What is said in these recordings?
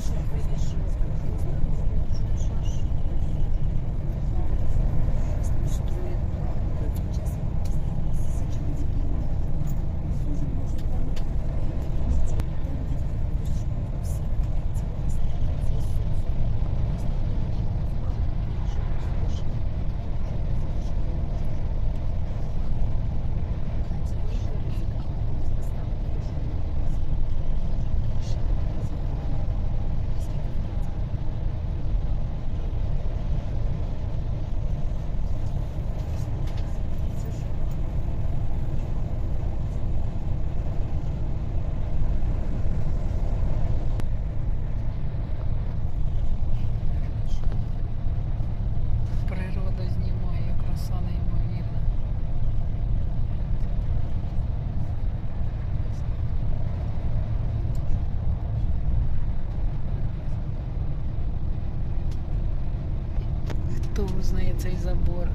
Природа Хто узнає цей забор?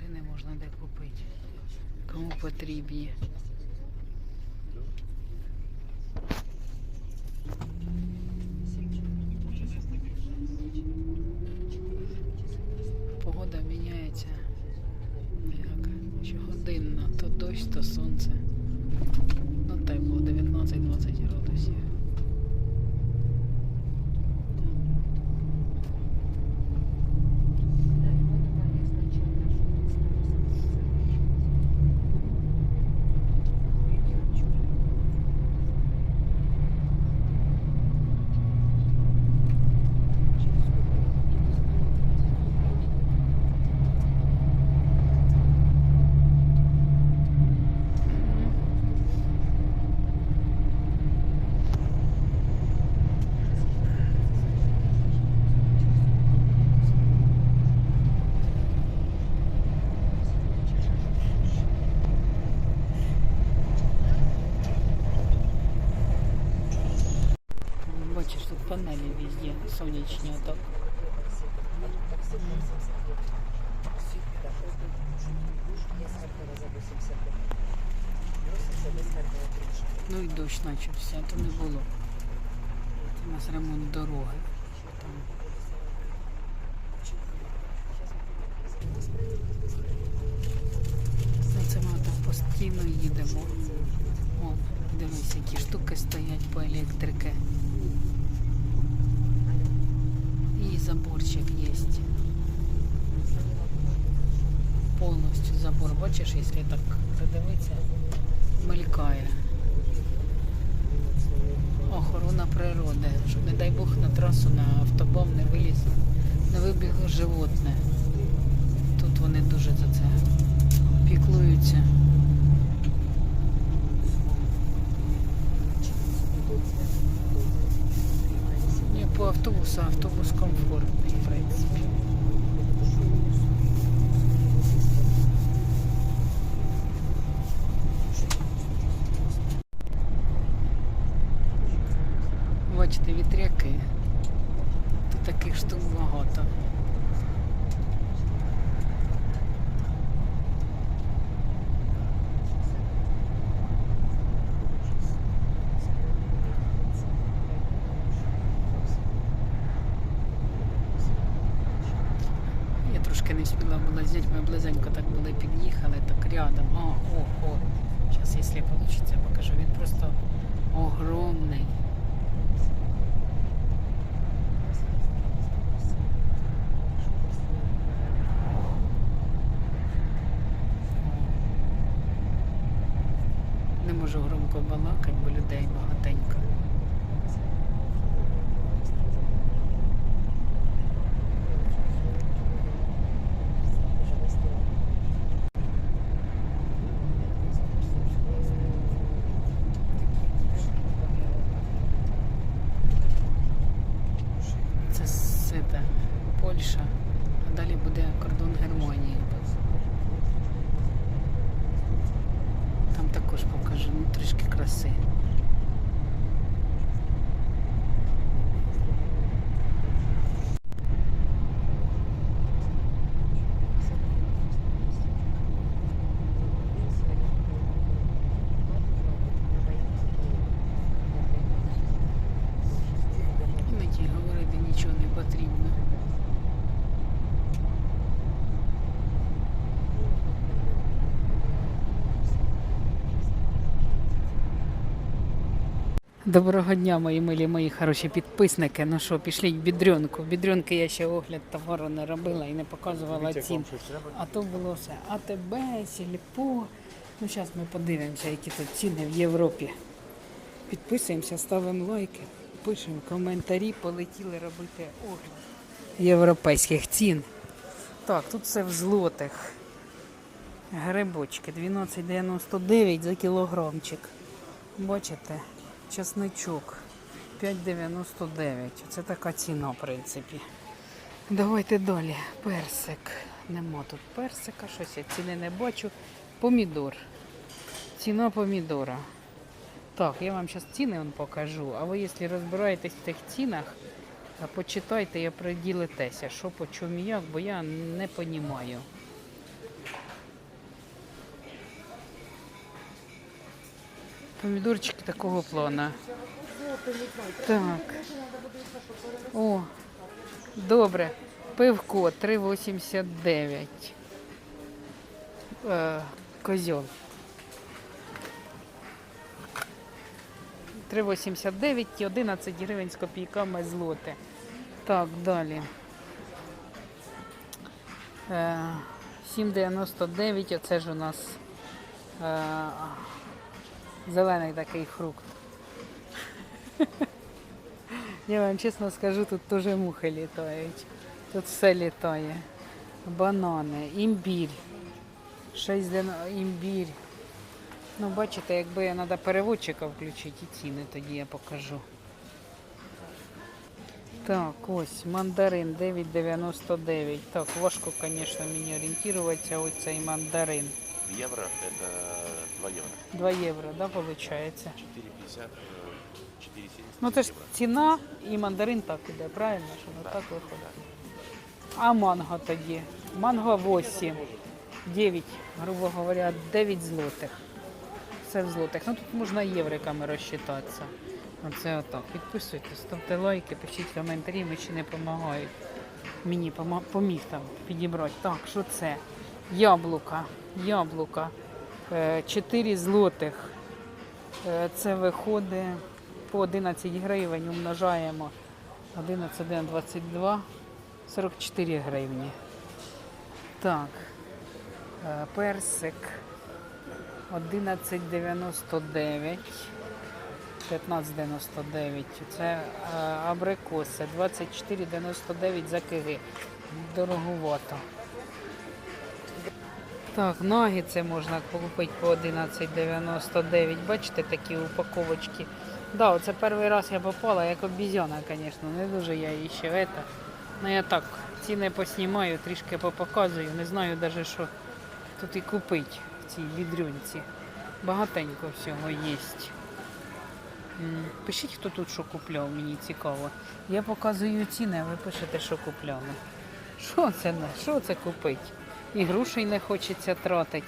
Машини можна де купити. Кому потрібні. Погода міняється. Щогодинно. То дощ, то сонце. Ну тепло, 19-20 градусів. Бачиш, тут панелі везде сонячні отак. Ну і дощ почався, то не було. У нас ремонт дороги. Там. Це ми так постійно їдемо. О, дивись, які штуки стоять по електрике. І заборчик є. Повністю забор, бачиш, якщо так придивитися, мелькає. Охорона природи, щоб, не дай Бог, на трасу на автобом не виліз, не вибігло животне. Тут вони дуже за це піклуються. По автобус комфортний, в принципі. Бачите, вітряки. Тут таких штук багато. Я трошки не спіла була зняти, ми близенько так були, під'їхали, так рядом. О, о, о. Зараз, якщо вийде, покажу. Він просто огромний. Не можу громко балакати, бо людей багатенько. Доброго дня, мої милі, мої хороші підписники. Ну що, пішліть бідрюнку. Бідрюнки я ще огляд товару не робила і не показувала цін. А то було все АТБ, Сільпо. Ну, зараз ми подивимося, які тут ціни в Європі. Підписуємося, ставимо лайки, пишемо коментарі, полетіли робити огляд європейських цін. Так, тут все в злотих. Грибочки 12,99 за кілограмчик. Бачите, чесничок 5,99. Це така ціна, в принципі. Давайте далі. Персик. Нема тут персика, щось я ціни не бачу. Помідор. Ціна помідора. Так, я вам зараз ціни вон покажу. А ви, якщо розбираєтесь в тих цінах, почитайте і оприділитеся, що по чому як, бо я не розумію. Помідорчики такого плана. Так. О, добре. Пивко 3,89. Е, козьол. 3,89 і 11 гривень з копійками злоте. Так, далі. Е, 7,99, оце ж у нас е, зелений такий фрукт. Я вам чесно скажу, тут теж мухи літають. Тут все літає. Банани, імбір. 6 ден... імбір. Ну, бачите, якби треба переводчика включити і ціни, тоді я покажу. Так, ось мандарин 9,99. Так, важко, звісно, мені орієнтуватися, ось цей мандарин. Евро это 2 евро. 2 євро, да, виходить? 4,50, э, 4,70 Ну це ж евро. ціна і мандарин так іде, правильно? Що воно так виходить. А манго тоді? Манго 8, 9, грубо говоря, 9 злотих. Це в злотих. Ну тут можна євриками розчитатися. Оце отак. Підписуйтесь, ставте лайки, пишіть коментарі, ми ще не допомагають. Мені поміг там підібрати. Так, що це? Яблука. Яблука. 4 злотих. Е, Це виходить по 11 гривень умножаємо 11 на 22, 44 гривні. Так, е, персик 11,99, 15,99. Це е, абрикоси 24,99 за киги. Дороговато. Так, нагіці можна купити по 11,99. Бачите, такі упаковочки. Да, оце перший раз я попала, як обізяна, звісно. Не дуже я її ще это. Ну я так, ціни поснімаю, трішки попоказую. Не знаю навіть, що тут і купити в цій відрюнці. Багатенько всього є. Пишіть, хто тут що купляв, мені цікаво. Я показую ціни, а ви пишете, що купляли. Що це? Що це купити? І грошей не хочеться тратити.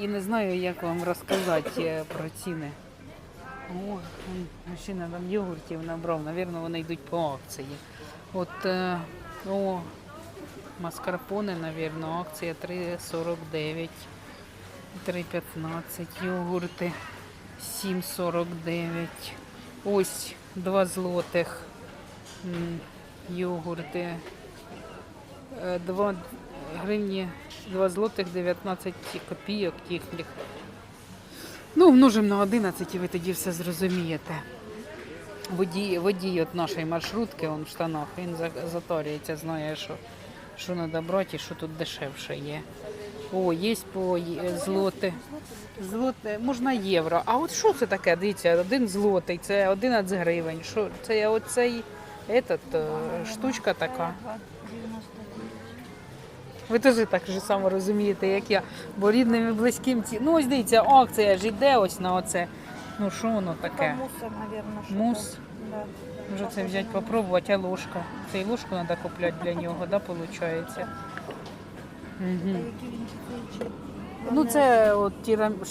І, не знаю, як вам розказати е, про ціни. О, мужчина там йогуртів набрав, Навірно, вони йдуть по акції. От е, о, маскарпоне, навірно, акція 3,49, 3,15, йогурти 7,49. Ось 2 злотих йогурти. 2 гривні 2 злотих 19 копійок їхніх. Ну, множимо на 11 і ви тоді все зрозумієте. Водій, водій от нашої маршрутки, он в штанах, він за- затарюється, знає, що, що треба брати і що тут дешевше є. О, є по злоти. Злоте, можна євро. А от що це таке? Дивіться, один злотий, це 11 гривень. Що, це оцей е, штучка така. Ви теж так же само розумієте, як я. Бо рідним і близьким ці. Ну ось дивіться, акція ж йде ось на оце. Ну що воно таке? Мусор. Мус. Да. Може це взяти попробувати, а ложка. Це і ложку треба купляти для нього, да, виходить? Угу. Ну це от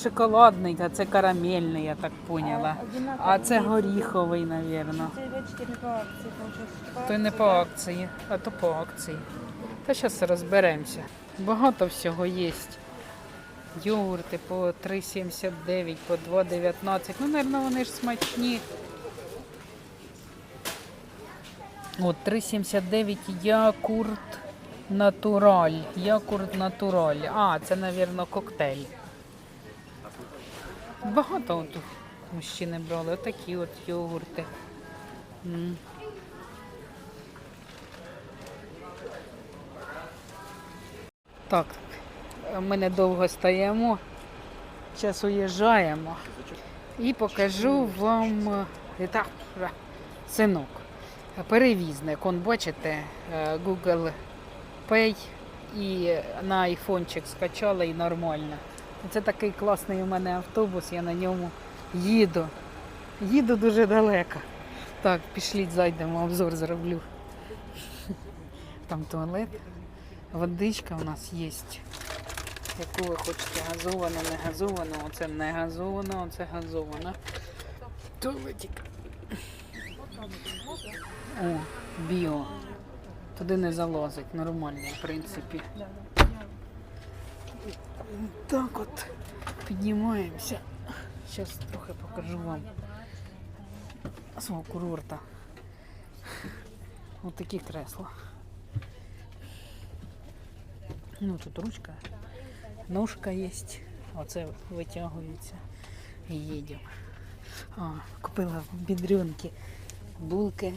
шоколадний, а це карамельний, я так поняла. А це горіховий, получается. То не по акції, а то по акції. Та зараз розберемося. Багато всього є. Йогурти по 3,79, по 2,19. Ну, мабуть, вони ж смачні. От 3,79 якурт натураль. Якурт натураль. А, це, мабуть, коктейль. Багато от мужчини брали. Отакі от йогурти. Так, ми недовго стоїмо. Зараз уїжджаємо. І покажу вам е, е, синок. Перевізник. Он бачите, е, Google Pay і на айфончик скачала і нормально. Це такий класний у мене автобус, я на ньому їду. Їду дуже далеко. Так, пішліть, зайдемо, обзор зроблю. Там туалет. Водичка у нас є. Яку ви хочете газовану, не газовану, оце не газовано, оце газовано. Туалетик. О, біо. Туди не залазить, нормальний, в принципі. Так от піднімаємося. Зараз трохи покажу вам свого курорта. Ось такі кресла. Ну тут ручка, ножка є. Оце витягується і їдемо. А, купила бідрюнки булки,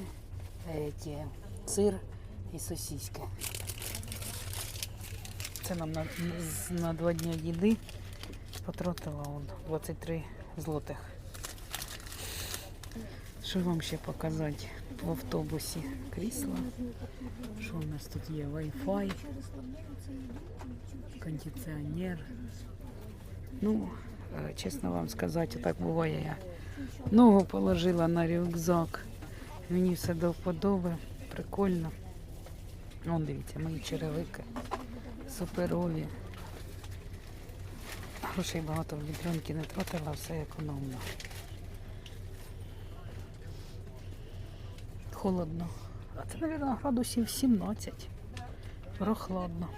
эти, сир і сосиски. Це нам на, на два дні їди потратила он 23 злотих. Що вам ще показати в автобусі? Крісла. Що у нас тут є? Wi-Fi, кондиціонер. Ну, е, чесно вам сказати, так буває. Я ногу положила на рюкзак. Мені все до вподоби. Прикольно. Вон дивіться, мої черевики. Суперові. Грошей багато в вітрянки не тратила, все економно. Холодно. А це, мабуть, градусів 17. Прохладно.